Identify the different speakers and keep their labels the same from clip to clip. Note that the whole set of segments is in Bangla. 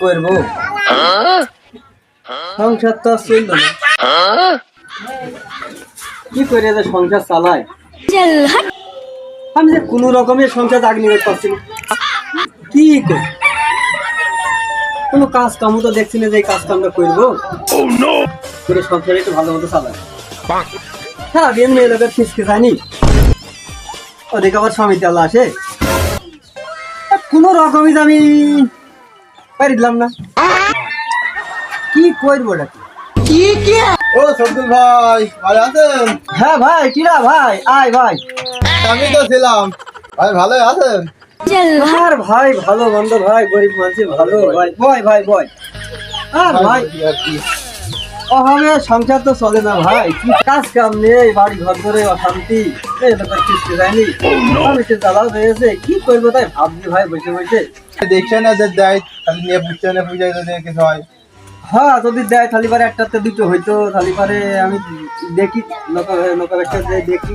Speaker 1: করব? সংসার তো চলল না। কি করে যে সংসার চালায়? আমি যে কোনো রকমের সংসার আগ নিয়ে পাচ্ছি না। কি কোনো কাজ কামও তো দেখছি না যে কাজ কামটা করব। করে সংসার একটু ভালো মতো চালায়। হ্যাঁ বিয়ে মেয়ে লোকের ফিসকে যায়নি ওদিকে আবার স্বামী চালা আসে? কোনো রকমই আমি পারি দিলাম না। কি করব এটা
Speaker 2: ও সবদুল ভাই ভালো আছেন?
Speaker 1: হ্যাঁ ভাই কিরা ভাই? আয় ভাই।
Speaker 2: আমি তো ছিলাম। ভাই ভালো আছেন?
Speaker 1: আর ভাই ভালো বন্ধ ভাই গরিব মানুষ ভালো। ভাই বয় ভাই বয়। আর ভাই। অভাবে সংসার তো চলে না ভাই। কি কাজ কাম নেই বাড়ি ঘর ধরে অশান্তি। এই কিস্তি যায়নি আমি তো হয়েছে কি করব তাই ভাবছি ভাই বসে বসে।
Speaker 2: দেখছে না যে দেয় খালি নিয়ে বুঝছে না বুঝাই যদি কিছু হয়।
Speaker 1: হ্যাঁ যদি দেয় তাহলে পারে একটাতে দুটো হইতো। তাহলে পারে আমি দেখি নৌকা একটা দিয়ে দেখি।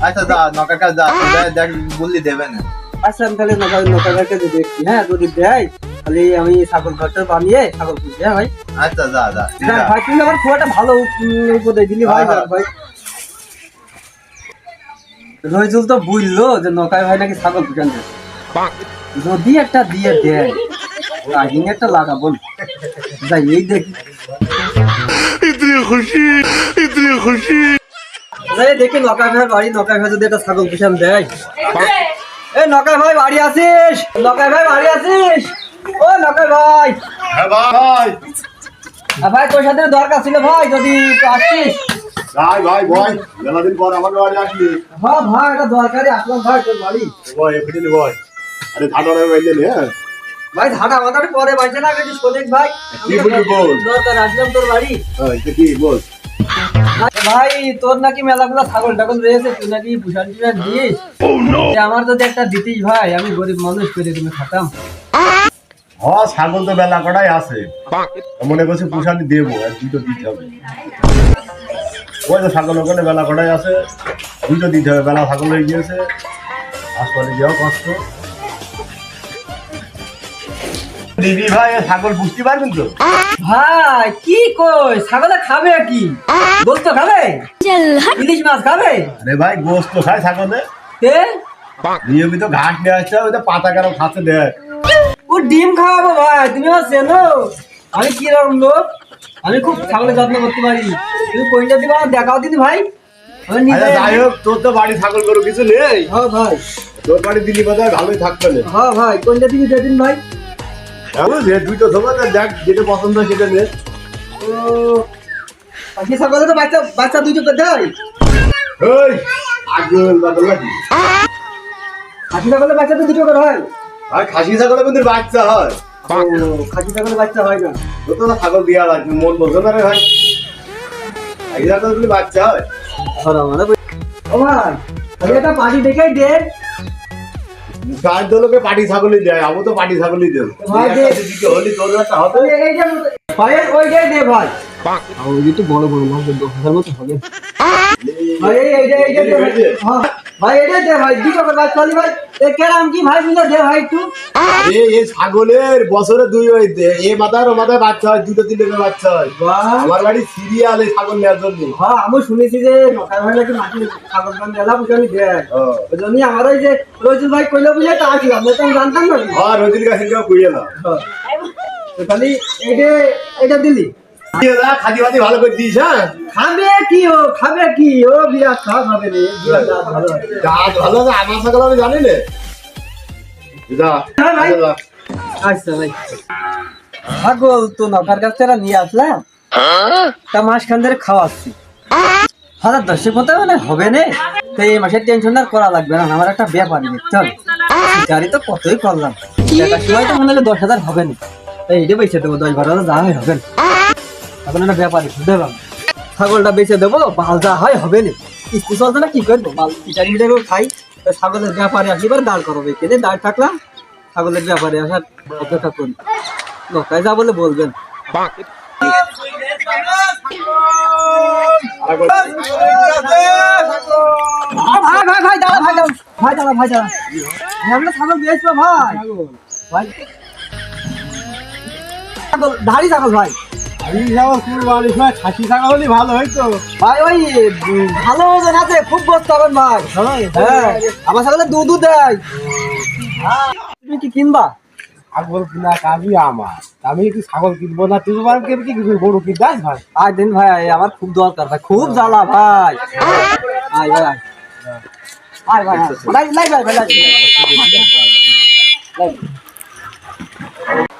Speaker 2: আচ্ছা যা নকার কাছে যা দেখ- বললি দেবে না।
Speaker 1: আচ্ছা আমি তাহলে নৌকা নৌকা একটা দিয়ে দেখি। হ্যাঁ যদি দেয় আমি ছাগল ঘরটা বানিয়ে ছাগল হ্যাঁ ভাই?
Speaker 2: আচ্ছা যা যা
Speaker 1: হ্যাঁ, ভাই তুমি আমার খুব একটা ভালো উপদেশ দিলি ভাই
Speaker 2: হ্যাঁ, হ্যাঁ।
Speaker 1: ভাই। তো বুঝলো যে ভাই নাকি ছাগল যদি একটা দিয়ে দেয় একটা লাগা বল। যাই এই দেখি।
Speaker 3: ইতনি খুশি ইতনি
Speaker 1: খুশি। দেখি ভাই বাড়ি আছিস ভাই যদি একটা ছাগল দেয়। ভাই বাড়ি আসিস ভাই বাড়ি আসিস। ও নকল ভাই।
Speaker 3: হ্যাঁ
Speaker 1: ভাই। ভাই তোর সাথে দরকার ছিল ভাই যদি আসিস
Speaker 3: ভাই ভাই ভাই পর আমার বাড়ি আসলি
Speaker 1: হ্যাঁ ভাই এটা আসলাম ভাই তোর বাড়ি।
Speaker 3: ভাই ভাই। আরে হ্যাঁ?
Speaker 1: ভাই পরে বাইছে না কিছু ভাই।
Speaker 3: কি বল?
Speaker 1: দরকার আসলাম তোর বাড়ি।
Speaker 3: হ্যাঁ এটা কি বল?
Speaker 1: ভাই তোর নাকি মেলাগুলো ছাগল টাগল রয়েছে তুই নাকি পুষান টুষান দিস oh, আমার তো একটা দিতিস ভাই আমি গরিব মানুষ করে তুমি খাতাম।
Speaker 3: হ ছাগল তো বেলা কটাই আছে মনে করছি পুষানি দেবো আর দুটো দিতে হবে। ওই তো ছাগল ওখানে বেলা কটাই আছে দুটো দিতে হবে বেলা ছাগল হয়ে গিয়েছে। হাসপাতালে যাও কষ্ট। দিদি ভাই ছাগল বুঝতে পারবেন তো?
Speaker 1: ভাই কি কই? ছাগলে খাবে কি? গোস্ত খাবে? ইলিশ মাছ খাবে?
Speaker 3: আরে ভাই গোস্ত খায় ছাগলে।
Speaker 1: তে?
Speaker 3: নিয়মিত ঘাস নিয়ে আসছে ওই তো পাতা কারও খাচ্ছে দেয়
Speaker 1: ও ডিম খাওয়াবো ভাই তুমি আমার চেনো? আমি কি রকম লোক? আমি খুব ছাগলের যত্ন করতে পারি। তুমি কোনটা দিবা আমার দেখাও দিদি ভাই। আমি
Speaker 3: আচ্ছা যাই হোক তোর তো বাড়ি ছাগল গরু কিছু নেই।
Speaker 1: হ্যাঁ ভাই।
Speaker 3: তোর বাড়ি দিল্লি বোধহয় ভালোই থাকবে না
Speaker 1: হ্যাঁ ভাই কোনটা দিবি ভাই।
Speaker 3: এমন যে দুই ধোবা দেখ যেটা পছন্দ হয় সেটা নে।
Speaker 1: ও পাখি ছাগলে তো বাচ্চা বাচ্চা দেয়।
Speaker 3: ওই বাদল
Speaker 1: ছাগলে বাচ্চা তো দুটো করে হয়।
Speaker 3: আর খাসি ছাগলে কিন্তু বাচ্চা হয়।
Speaker 1: খাসি ছাগলে বাচ্চা হয় না।
Speaker 3: তোর তো না ছাগল দিয়া লাগবে মন বলছো না রে ভাই। খাসি ছাগল কিন্তু বাচ্চা হয়?
Speaker 1: ও ভাই আমি একটা পাখি দেখেই দে।
Speaker 3: গাছ দোলকে পাটি ছাগলই দেয় আমি তো পাটি ছাগলই দেব।
Speaker 1: ভাই,
Speaker 3: দিকে হলি তোর একটা হবে।
Speaker 1: ভাই ওইটাই দে ভাই। আর ওই তো বড় বড় মাছ দশ হাজার মতো হবে ভাই এই এইটা এইটা দে হ্যাঁ। ভাই এইটাই দে ভাই দুটো বাচ্চা হলি ভাই। এ কেরাম কি ভাই মিলে দে ভাই একটু।
Speaker 3: এ এই ছাগলের বছরে দুই দে- এ মাথার ও মাথায় বাচ্চা হয় দুটো তিনটে করে বাচ্চা হয়। আমার বাড়ি সিরিয়াল এই ছাগল নেওয়ার জন্য।
Speaker 1: হ্যাঁ আমি শুনেছি যে নখার ভাই নাকি মাটি ছাগল গান মেলা বুঝানি দেয়। ওই জন্যই আমার ওই যে রোজুল ভাই কইলো বুঝে তা আসলাম না তো জানতাম না।
Speaker 3: আর রোজির কাছে কেউ কুড়িয়ে না
Speaker 1: হ্যাঁ। খালি এইটা এইটা দিলি?
Speaker 3: খাদি বাদি ভালো করে দিস হ্যাঁ?
Speaker 1: খাবে কি ও খাবে কি? ও বিরাট খাওয়া খাবে রে দাঁত ভালো হয়।
Speaker 3: আমার আমি জানি
Speaker 1: হ্যাঁ। আচ্ছা ভাই। ছাগল তো কাছ থেকে নিয়ে আসলাম। তা মাসখান ধরে খাওয়াচ্ছি। হাজার দশের মতো মানে হবে না। তো এই মাসের টেনশন আর করা লাগবে না আমার একটা ব্যাপারই দেখতে হবে গাড়ি তো কতই করলাম। টাকার সময় তো মনে হলো দশ হাজার হবে না। এটা বেঁচে দেবো দশ বারো হাজার যা হবে না। এখন একটা ব্যাপারই দেবাম ছাগলটা বেঁচে দেবো যা হয় হবে না। চলছে না, কি করব? পিটারি করে খাই ছাগলের ব্যাপারে আসলে এবার দাঁড় করব এখানে দাঁড় থাকলাম, ছাগলের ব্যাপারে আসার অপেক্ষা করি। লোকায় যা বলে বলবেন। ভাই ভাই ভাই ভাই, দাঁড়া, ভাই ছাগল দিয়েছিল ভাই। ভাই। ছাগল ছাগল, ভাই।
Speaker 4: খাসি থাকা হলে ভালো হইতো।
Speaker 1: ভাই ওই ভালো ওজন আছে খুব বসতে হবেন ভাই। হ্যাঁ আমার ছাগলে দুধ দেয়। তুমি কি কিনবা?
Speaker 4: ছাগল কিনা কাজই আমার। আমি কি ছাগল কিনবো না? তুই বার কে কি গরু কিনতে ভাই।
Speaker 1: আয় দিন ভাই আমার খুব দরকার ভাই খুব জ্বালা ভাই। আয় ভাই আয়। ভাই আয়। লাই লাই ভাই ভাই লাই।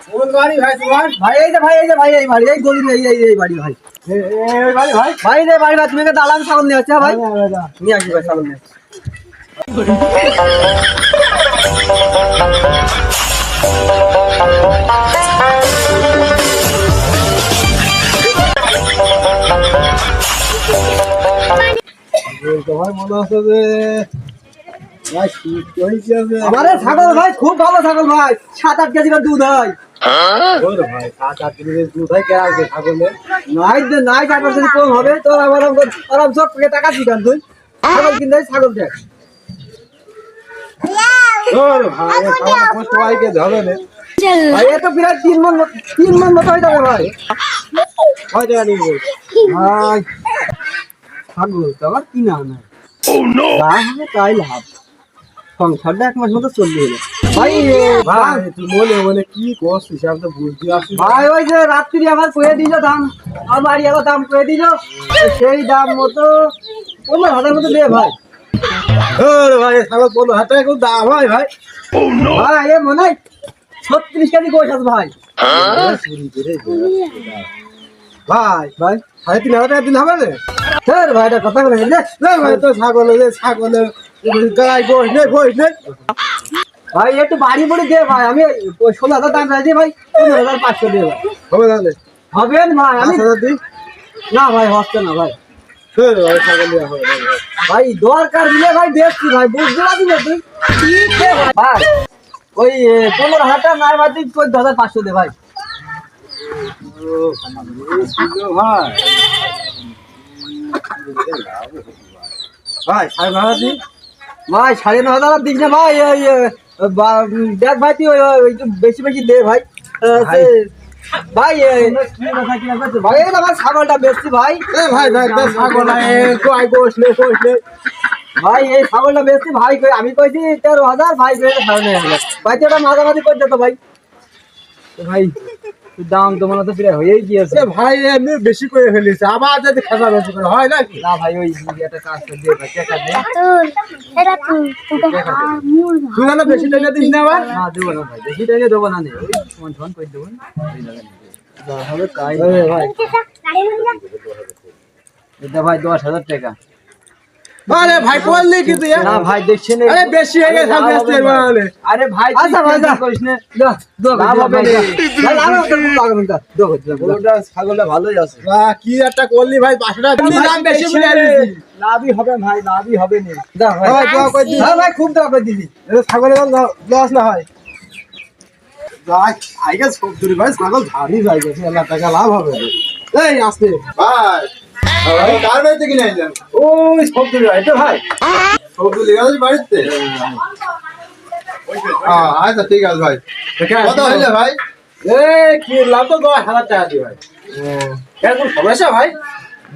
Speaker 4: কোন বাড়ি ভাই
Speaker 1: এই যে ভাই এই যে ভাই এই বাড়ি এই গলি এই এই এই বাড়ি ভাই।
Speaker 4: ভাই?
Speaker 1: ভাই রে বাড়ি ভাই তুমি দালান ছাগল নিয়ে আসছে ভাই? নিয়ে আসি ছাগল নিয়ে।
Speaker 4: মনে যে
Speaker 1: আমার ছাগল ভাই। খুব ভালো ছাগল ভাই। সাত আট কেজি দুধ হয়।
Speaker 4: হয়?
Speaker 1: কম হবে। তোর আবার আরাম সব টাকা তুই। ছাগল কিনতে ছাগল দেখ। তিন মন তিন মন মতো হয়ে যাবে ভাই।
Speaker 4: কয় টাকা নিবো
Speaker 1: ভাই ছাগল তো আবার কিনা না হবে তাই লাভ। সংসারটা এক মাস মতো চলবে। ভাই
Speaker 4: ভাই। তুই মনে মনে কি করছিস আমি তো বুঝতে পারছি
Speaker 1: ভাই ওই যে রাত্রি আমার কয়ে দিল দাম। আমার বাড়ি আবার দাম কয়ে দিল। সেই দাম মতো পনেরো হাজার মতো দে ভাই।
Speaker 4: ভাই এ ছাগল পনেরো হাজার টাকা দাম হয় ভাই
Speaker 1: ভাই। এ মনে হয় ছত্রিশ কেজি গোস আছে ভাই।
Speaker 4: ভাই।
Speaker 1: ভাই
Speaker 4: সাড়ে তিন হাজার টাকা দিন হবে না
Speaker 1: স্যার ভাই এটা কথা বলে নে।
Speaker 4: ভাই তো ছাগল যে ছাগলের গায়ে গোস নেই গোস নেই
Speaker 1: ভাই একটু বাড়ি পড়ে দে ভাই আমি ষোলো হাজার দাম চাইছি ভাই পনেরো হাজার পাঁচশো দে ভাই।
Speaker 4: হবে তাহলে?
Speaker 1: হবে ভাই আমি না ভাই হচ্ছে না ভাই।
Speaker 4: ভাই না
Speaker 1: দরকার দিলে ভাই দেখছি ভাই বুঝতে পারছি না তুই। ভাই। ওই পনেরো হাজার টাকা নাই ভাই তুই চোদ্দ হাজার পাঁচশো দে ভাই।
Speaker 4: ভাই সাড়ে নয় হাজার দিই?
Speaker 1: ভাই সাড়ে ন হাজার দিস না ভাই দেখ ভাই তুই বেশি বেশি দে একটু বেশি বেশি দে ভাই
Speaker 4: ভাই
Speaker 1: ভাই। ভাই ভাই ভাই ভাই ভাই ভাই ছাগলটা ভাই ভাই
Speaker 4: ভাই ভাই ভাই ভাই ছাগল ভাই ভাই ভাই ভাই ভাই ভাই
Speaker 1: ভাই এই ছাগলটা ভাই ভাই ভাই আমি কইছি তেরো হাজার ভাই ভাই ভাই ভাই ভাই ভাই তো এটা মাঝামাঝি করে ভাই ভাই ভাই দাম তো মনে তো প্রায় হয়েই গিয়েছে।
Speaker 4: ভাই এমনি বেশি করে ফেলিস আবার যদি খেলা বেশি করে হয় নাকি?
Speaker 1: না ভাই ওই একটা কাজ করে দে ভাই টাকা দে
Speaker 5: এটা তুই
Speaker 4: যেন বেশি টেনে দিস না আবার
Speaker 1: না দেবো না ভাই বেশি টাকা দেবো না নে ওই সমান সমান করে দেবো? হবে এটা ভাই দশ হাজার টাকা।
Speaker 4: আরে ভাই করলি কি তুই
Speaker 1: না ভাই দেখছি না
Speaker 4: আরে বেশি হয়ে গেছে আমি আসতে পারব না
Speaker 1: আরে ভাই আচ্ছা ভাই যা না দো দো লাভ হবে না ভাই লাভ হবে না লাভ না দো দো
Speaker 4: ছাগলটা ভালোই আছে কি একটা করলি ভাই টাকা দিলি, দাম বেশি বলে দিলি।
Speaker 1: লাভই হবে ভাই লাভই হবে না দা ভাই
Speaker 4: দোয়া দিস।
Speaker 1: হ্যাঁ ভাই খুব দোয়া দিবি
Speaker 4: এটা ছাগলের লস না হয় ভাই আইগে সব দূরে ভাই ছাগল গেছে আল্লাহ টাকা লাভ হবে এই আসতে
Speaker 2: ভাই, কার বাড়িতে কিনে আনলেন
Speaker 4: ভাই।
Speaker 2: বাড়িতে? হ্যাঁ আচ্ছা ঠিক আছে ভাই। কত হইলে ভাই।
Speaker 4: এ কি লাভ তো দশ হাজার টাকা দি ভাই। সমস্যা ভাই?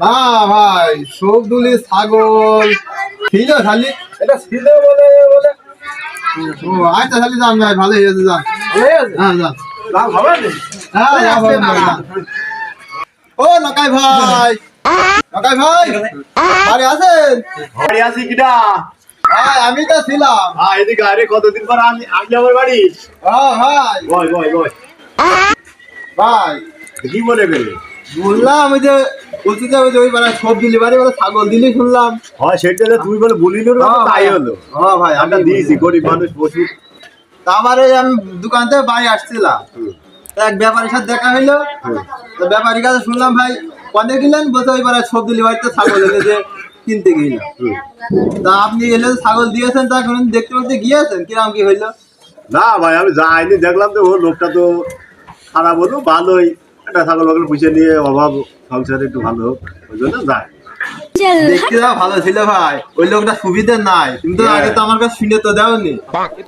Speaker 2: না ভাই সবদুলি ছাগল ছিল খালি
Speaker 4: এটা ছিল বলে বলে।
Speaker 2: ও আচ্ছা খালি যান ভাই ভালো হয়েছে যান।
Speaker 4: হ্যাঁ
Speaker 2: যান।
Speaker 4: লাভ হবে না।
Speaker 2: হ্যাঁ। যান। ও নকাই ভাই। নকাই ভাই আরে আছেন?
Speaker 4: বাড়ি আছি কিটা
Speaker 2: ভাই আমি তো ছিলাম।
Speaker 4: হ্যাঁ এদিকে আরে কতদিন পর আমি আমি আমার বাড়ি?
Speaker 2: হ্যাঁ ভাই।
Speaker 4: কি মনে করলি
Speaker 2: বললাম ওই যে বলছি ওই বলে ছাগল দিলি শুনলাম।
Speaker 4: হয় সেটা তুই বলে বলিনি
Speaker 2: হ্যাঁ,
Speaker 4: তাই। হলো।
Speaker 2: হ্যাঁ ভাই
Speaker 4: আমরা দিয়েছি গরিব মানুষ পশু
Speaker 2: তারপরে আমি দোকান থেকে বাড়ি আসছিলাম এক ব্যাপারীর সাথে দেখা হইল। তো ব্যাপারীর কাছে শুনলাম ভাই কনে গেলেন ওই বারে সবজি লিবারিতে ছাগল যে কিনতে গেলাম তা আপনি এলে ছাগল দিয়েছেন তা কোনদিন দেখতে দেখতে গিয়েছেন? কিরম কি হইল?
Speaker 4: না ভাই আমি যাইনি দেখলাম তো ও লোকটা তো খারাপ হলো ভালোই। একটা ছাগল বাগল পুষে নিয়ে অভাব সংসারে একটু ভালো হোক ওই জন্য যায়
Speaker 2: দেখতে ভালো ছিল ভাই। ওই লোকটা সুবিধা নাই। কিন্তু। আগে তো আমার কাছে শুনে তো দেওনি।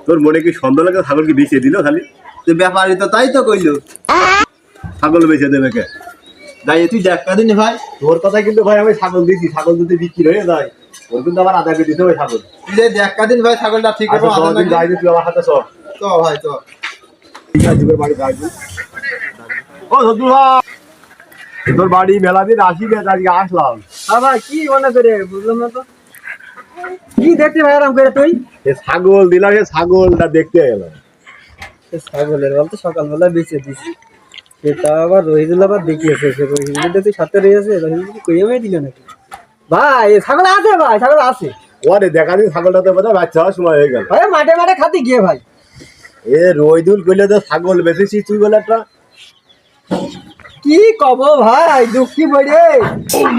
Speaker 4: তোর মনে কি সন্দেহ লাগে ছাগল কি বেঁচে দিল খালি?
Speaker 2: তো ব্যাপারী তো তাই তো কইলো।
Speaker 3: ছাগল বেচে দেবে কে?
Speaker 2: যাই তুই দেখ কদিন ভাই।
Speaker 3: তোর কথা কিন্তু ভাই আমি ছাগল দিয়েছি ছাগল যদি বিক্রি হয়ে যায় ওর কিন্তু আবার আধা কেজি দিতে হবে ছাগল।
Speaker 2: তুই যে দেখ কদিন ভাই ছাগলটা ঠিক
Speaker 3: আচ্ছা
Speaker 2: আছে
Speaker 3: দিন যাই তুই আমার হাতে সব
Speaker 2: তো ভাই তো
Speaker 3: ঠিক আছে তোর বাড়ি যাই ও সত্যি ভাই। তোর বাড়ি মেলা দিন আসি গে আজকে আসলাম।
Speaker 1: ভাই কি মনে করে বুঝলাম না তো। কি দেখতে ভাই আরাম করে তুই?
Speaker 3: ছাগল দিলাম এ ছাগলটা দেখতে গেলাম।
Speaker 1: ছাগলের বল তো সকালবেলা বেঁচে দিছি। আবার রহিদুল আবার দেখিয়েছে সে রহিদুলটা তুই সাথে রয়েছে রহিদুল দিল নাকি? ভাই ছাগল আছে ভাই ছাগল আছে।
Speaker 3: ওরে দেখা দিন বোধ হয় বাচ্চা হওয়ার সময় হয়ে গেল।
Speaker 1: ভাই মাঠে মাঠে খাতে গিয়ে ভাই।
Speaker 3: এ কইলে তো ছাগল তুই বলে একটা।
Speaker 1: কি কব ভাই দুঃখী বইরে।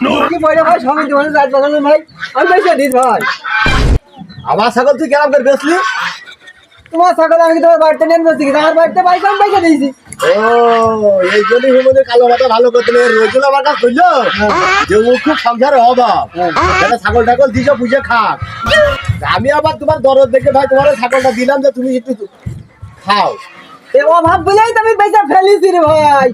Speaker 1: দুঃখী বইরে ভাই সবাই তোমার রাত বাগানো ভাই। আমি পয়সা দিস ভাই।
Speaker 3: আমার ছাগল তুই কেমন করে বেচলি?
Speaker 1: তোমার ছাগল আমি তোমার বাড়িতে নেন বসছি আমার বাড়িতে পয়সা আমি পয়সা দিয়েছি।
Speaker 3: ও এই কালো মাথা ভালো করতে নেই। রইদুল আমার কাছে কইলো যে ও খুব সংসারে ছাগল টাগল দিছ বুঝে খাক। আমি আবার তোমার দরদ দেখে ভাই তোমার ছাগলটা দিলাম যে তুমি একটু খাও।
Speaker 1: এ অভাব বলেই তো আমি পয়সা ফেলিছি রে ভাই।